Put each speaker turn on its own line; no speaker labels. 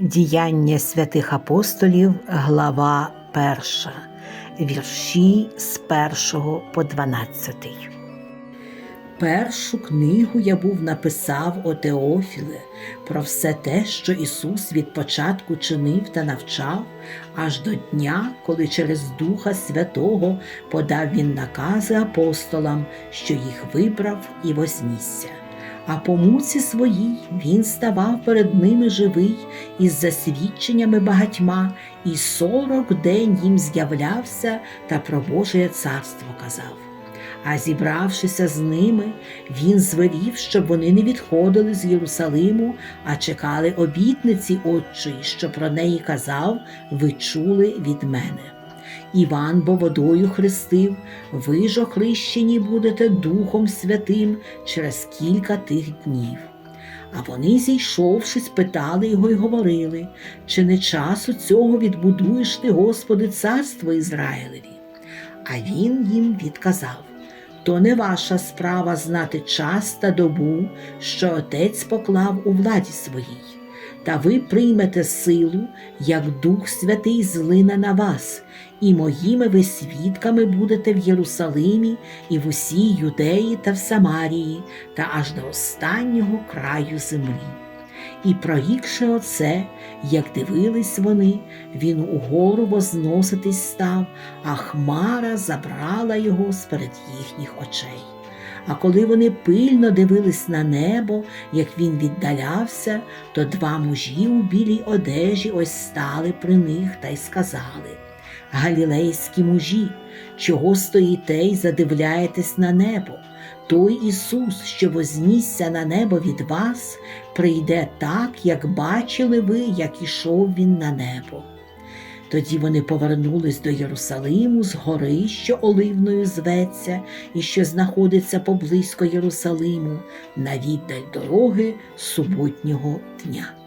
Діяння святих апостолів, глава 1, вірші з 1 по 12. Першу книгу я був написав о Теофіле про все те, що Ісус від початку чинив та навчав, аж до дня, коли через Духа Святого подав Він накази апостолам, що їх вибрав і вознісся. А по муці своїй він ставав перед ними живий із засвідченнями багатьма, і сорок день їм з'являвся та про Божє царство казав. А зібравшися з ними, він звелів, щоб вони не відходили з Єрусалиму, а чекали обітниці Отчої, що про неї казав, ви чули від мене. Іван бо водою хрестив, ви ж охрещені будете Духом Святим через кілька тих днів. А вони, зійшовши, спитали його й говорили, чи не часу цього відбудуєш ти, Господи, царство Ізраїлеві? А він їм відказав то не ваша справа знати час та добу, що отець поклав у владі своїй, та ви приймете силу, як Дух Святий злине на вас, і моїми ви свідками будете в Єрусалимі і в усій Юдеї та в Самарії, та аж до останнього краю землі. І прорікши оце, як дивились вони, він угору возноситись став, а хмара забрала його сперед їхніх очей. А коли вони пильно дивились на небо, як він віддалявся, то два мужі у білій одежі ось стали при них та й сказали Галілейські мужі, чого стоїте й задивляєтесь на небо? Той Ісус, що вознісся на небо від вас, прийде так, як бачили ви, як ішов Він на небо. Тоді вони повернулись до Єрусалиму з гори, що Оливною зветься, і що знаходиться поблизько Єрусалиму, на віддаль дороги суботнього дня.